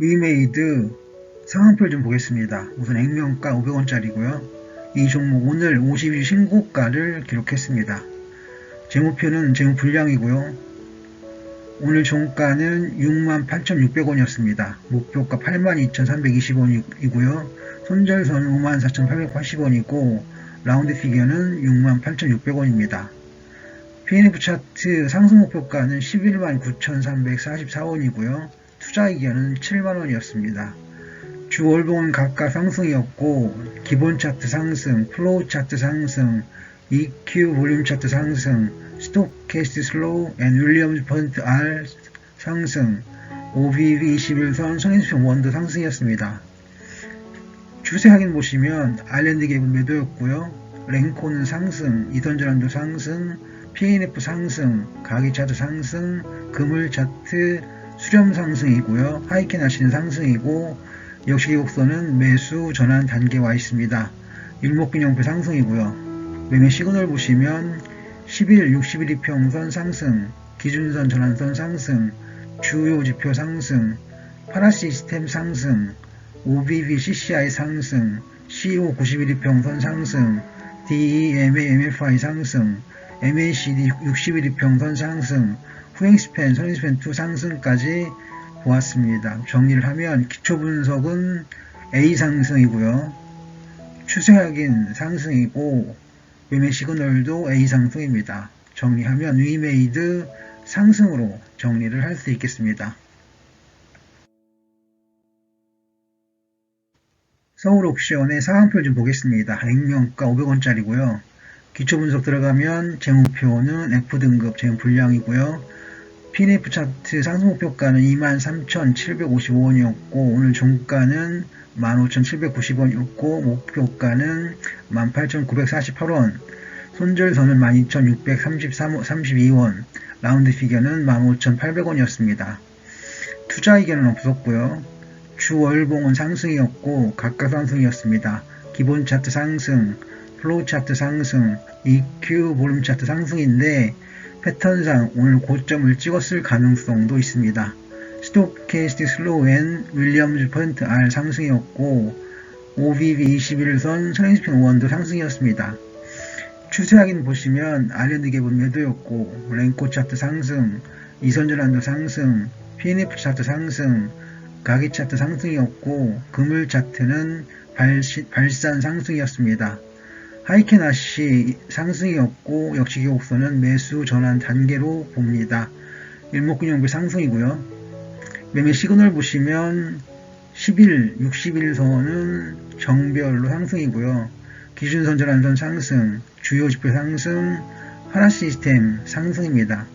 위메이드 상한표를 좀 보겠습니다. 우선 액면가 500원짜리고요. 이 종목 오늘 52 신고가를 기록했습니다. 재무표는 재무 불량이고요. 오늘 종가는 68,600원이었습니다. 목표가 82,320원이고요. 손절선은 54,880원이고 라운드 피겨는 68,600원입니다. PNF 차트 상승 목표가는 119,344원이고요. 투자 이견은 7만원이었습니다. 주 월봉은 각각 상승이었고 기본 차트 상승, 플로우 차트 상승, EQ 볼륨 차트 상승, 스토캐스트 슬로우 앤 윌리엄스 펀트 R 상승, OBV 21선 선인수평 원도 상승이었습니다. 추세 확인 보시면 아일랜드 갭은 매도였고요. 랭코는 상승, 이선전환도 상승, PNF 상승, 가기 차트 상승, 금을 차트 수렴 상승이고요. 하이켄 아시는 상승이고 역시 곡선은 매수 전환 단계에 와 있습니다. 일목균형표 상승이고요. 매매 시그널 보시면 11, 61 이평선 상승, 기준선 전환선 상승, 주요 지표 상승, 파라 시스템 상승, OBV CCI 상승, CO 91이평선 상승, DEMA MFI 상승, MACD 61이평선 상승, 후행스팬, 선행스팬2 상승까지 보았습니다. 정리를 하면 기초 분석은 A 상승이고요. 추세 확인 상승이고 매매 시그널도 A 상승입니다. 정리하면 위메이드 상승으로 정리를 할 수 있겠습니다. 서울옥션의 상황표 좀 보겠습니다. 액면가 500원짜리고요. 기초 분석 들어가면 재무표는 F등급 재무 불량이고요. PNF 차트 상승 목표가는 23,755원이었고 오늘 종가는 15,790원이었고 목표가는 18,948원 손절선은 12,632원 라운드 피겨는 15,800원이었습니다. 투자 의견은 없었고요. 주 월봉은 상승이었고 각각 상승이었습니다. 기본 차트 상승, 플로우 차트 상승, EQ 볼륨 차트 상승인데 패턴상 오늘 고점을 찍었을 가능성도 있습니다. 스토캐스틱 슬로우엔 윌리엄즈 퍼센트 R 상승이었고 OBV 21선 선행스핑 원도 상승이었습니다. 추세 확인 보시면 아일랜드 갭은 매도였고 랭코 차트 상승, 이선전환도 상승, PNF 차트 상승, 가기 차트 상승이었고 금을 차트는 발시, 발산 상승이었습니다. 하이켄 아시 상승이었고 역시 기곡선은 매수 전환 단계로 봅니다. 일목균형비 상승이고요. 매매 시그널 보시면 11, 61선은 정별로 상승이고요. 기준선 전환선 상승, 주요 지표 상승, 하나 시스템 상승입니다.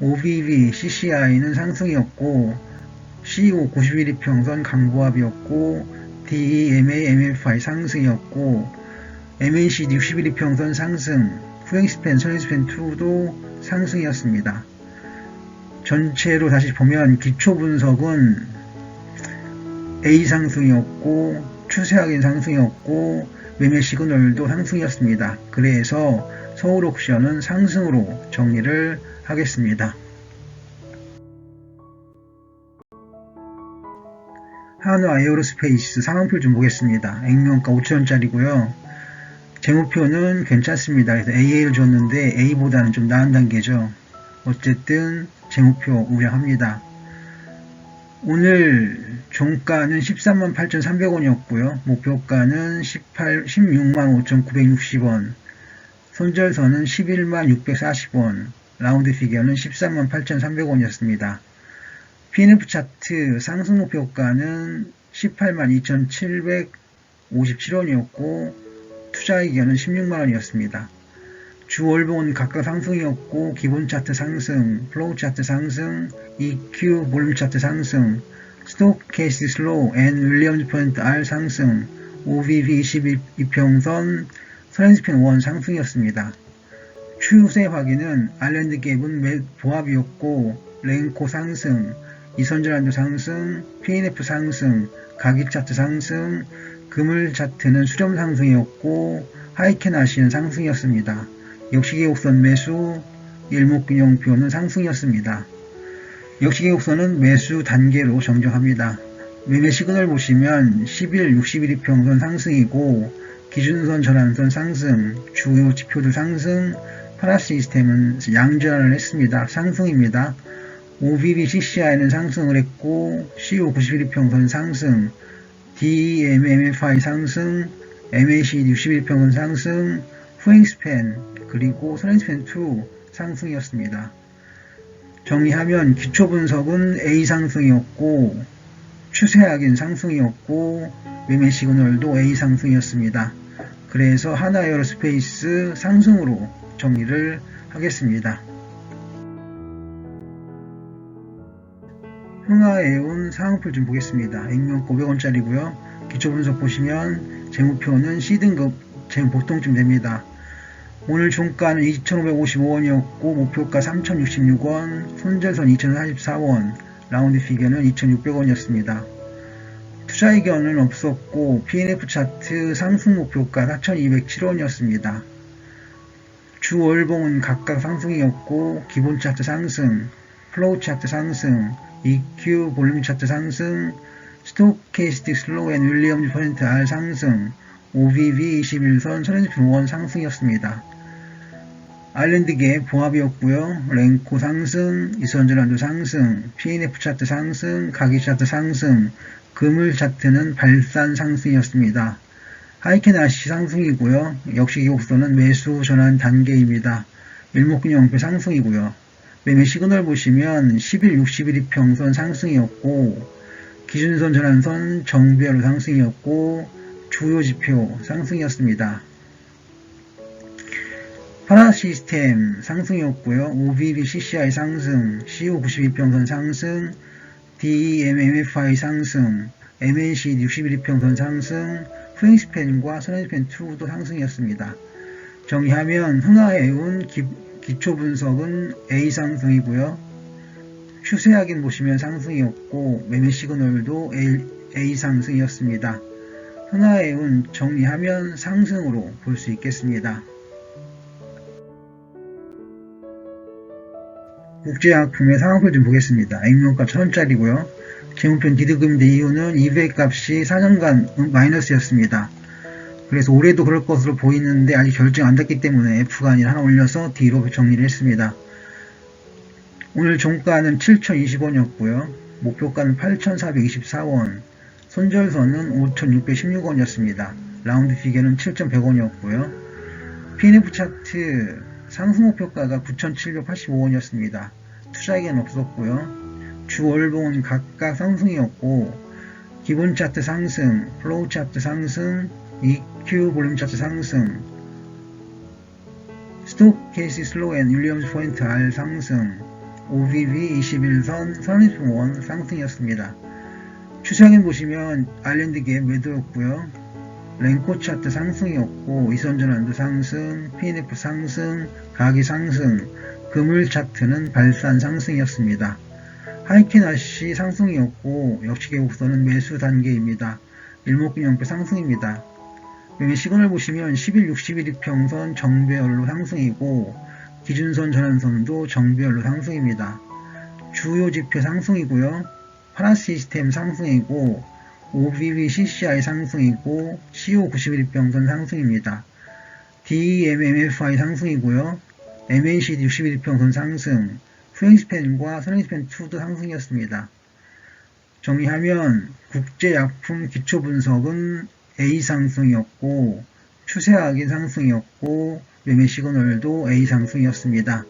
OBV, CCI는 상승이었고 CO 91이평선 강보합이었고 DEMA, MFI 상승이었고 MACD 61이평선 상승, 후행스팬, 선행스팬 2도 상승이었습니다. 전체로 다시 보면 기초 분석은 A 상승이었고 추세 확인 상승이었고 매매 시그널도 상승이었습니다. 그래서 서울 옵션은 상승으로 정리를 하겠습니다. 한화 에어로스페이스 상황표 좀 보겠습니다. 액면가 5천원짜리고요. 재무표는 괜찮습니다. 그래서 AA를 줬는데 A보다는 좀 나은 단계죠. 어쨌든 재무표 우량합니다. 오늘 종가는 13만 8,300원이었고요. 목표가는 18, 16만 5,960원. 손절선은 11만 640원. 라운드 피겨는 13만 8,300원이었습니다. PNF 차트 상승 목표가는 18만 2,757원이었고 투자 의견은 16만원이었습니다. 주 월봉은 각각 상승이었고 기본 차트 상승, 플로우 차트 상승, EQ 볼륨 차트 상승, 스토캐스틱 슬로우 앤 윌리엄즈 포인트 R 상승, OVV 22평선, 서렌스펜 1 상승이었습니다. 추세 확인은 아일랜드 갭은 보합이었고 랭코 상승, 이선전환도 상승, PNF 상승, 가기 차트 상승, 금을 차트는 수렴 상승이었고 하이켄 아시는 상승이었습니다. 역시 계곡선 매수, 일목균형표는 상승이었습니다. 역시 계곡선은 매수 단계로 정정합니다. 매매 시그널 보시면 10일, 60일 이평선 상승이고 기준선 전환선 상승, 주요 지표도 상승, 파라 시스템은 양전환을 했습니다. 상승입니다. OBB CCI는 상승을 했고 CO 91 평선 상승, DMMFI 상승, MACD 61평선 상승, 후행스팬 그리고 선행스팬2 상승이었습니다. 정리하면 기초 분석은 A 상승이었고 추세하긴 상승이었고 매매 시그널도 A 상승이었습니다. 그래서 하나 에어로스페이스 상승으로 정리를 하겠습니다. 흥하에온 상황표 좀 보겠습니다. 액면 500원짜리고요. 기초 분석 보시면 재무표는 C등급 재무 보통쯤 됩니다. 오늘 종가는 2,555원이었고 목표가 3,066원, 손절선 2,044원, 라운드 피겨는 2,600원이었습니다. 투자 의견은 없었고 PNF 차트 상승 목표가 4,207원이었습니다. 주 월봉은 각각 상승이었고 기본 차트 상승, 플로우 차트 상승, EQ 볼륨 차트 상승, 스토케이스틱 슬로우 앤 윌리엄즈 퍼센트 R 상승, OVV 21선 선행주원 상승이었습니다. 아일랜드계 보합이었고요. 랭코 상승, 이선전환도 상승, PNF 차트 상승, 가기 차트 상승, 금을 차트는 발산 상승이었습니다. 하이켄 아시 상승이고요. 역시 기록소는 매수 전환 단계입니다. 일목균형표 상승이고요. 매매 시그널 보시면 10일, 60일 이 평선 상승이었고 기준선 전환선 정배로 상승이었고 주요 지표 상승이었습니다. 파라 시스템 상승이었고요. OBB CCI 상승, CO 92평선 상승, DEMMFI 상승, MNC 61평선 상승, 프랭스펜과 선행스펜2도 상승이었습니다. 정리하면 흥하해운 기 초 분석은 A 상승이고요. 추세하긴 보시면 상승이었고 매매 시그널도 A, A 상승이었습니다. 흥하해운 정리하면 상승으로 볼 수 있겠습니다. 국제약품의 상황표 좀 보겠습니다. 액면가 1000원짜리고요. 재무편 디드금인데 이유는 이베이 값이 4년간 마이너스였습니다. 그래서 올해도 그럴 것으로 보이는데 아직 결정 안 됐기 때문에 F가 아니라 하나 올려서 D로 정리를 했습니다. 오늘 종가는 7,020원이었고요. 목표가는 8,424원, 손절선은 5,616원이었습니다. 라운드 피겨는 7,100원이었고요. PNF 차트 상승 목표가가 9,785원이었습니다. 투자액은 없었고요. 주 월봉은 각각 상승이었고 기본 차트 상승, 플로우 차트 상승, EQ 볼륨 차트 상승, 스톡 케이스 슬로우 앤 윌리엄스 포인트 R 상승, OVV 21선 선리승원 상승이었습니다. 추세항인 보시면 아일랜드 갭 매도였고요. 랭코 차트 상승이었고 이선전환도 상승, PNF 상승, 가기 상승, 금을 차트는 발산 상승이었습니다. 하이키나시 상승이었고 역시 개국선은 매수 단계입니다. 일목균형표 상승입니다. 여기 시그널 보시면 11, 60일 이평선 정배열로 상승이고 기준선 전환선도 정배열로 상승입니다. 주요 지표 상승이고요. 파라 시스템 상승이고 OBB CCI 상승이고 CO 91평선 상승입니다. DMMFI 상승이고요. MACD 61평선 상승, 후행스팬과 선행스팬2도 상승이었습니다. 정리하면 국제약품 기초분석은 A 상승이었고 추세하긴 상승이었고 매매 시그널도 A 상승이었습니다.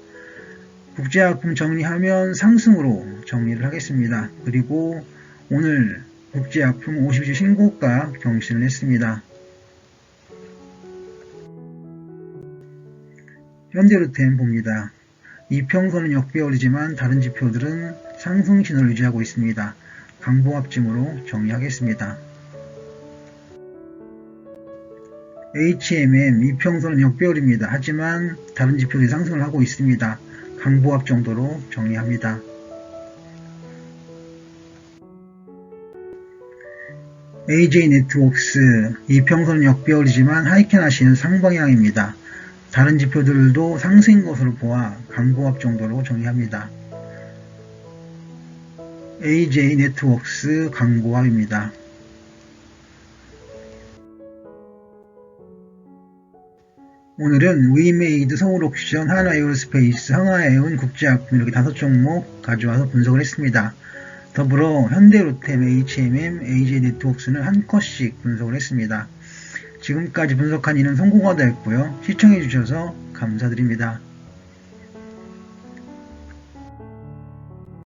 국제약품 정리하면 상승으로 정리를 하겠습니다. 그리고 오늘 국제약품 50주 신고가 경신을 했습니다. 현대로템 봅니다. 이평선은 역배열이지만 다른 지표들은 상승 신호를 유지하고 있습니다. 강보합증으로 정리하겠습니다. HMM 이평선은 역배열입니다. 하지만 다른 지표들이 상승을 하고 있습니다. 강보합 정도로 정리합니다. AJ 네트웍스 이평선 역배열이지만 하이켄하시는 상방향입니다. 다른 지표들도 상승인 것으로 보아 강보합 정도로 정의합니다. AJ 네트워크스 광고화입니다. 오늘은 위메이드 서울옥션, 하나 에어로스페이스, 항하해운, 국제학품 이렇게 다섯 종목 가져와서 분석을 했습니다. 더불어 현대로템, HMM, AJ 네트워크스는 한 컷씩 분석을 했습니다. 지금까지 분석한 이는 성공화되었고요. 시청해주셔서 감사드립니다.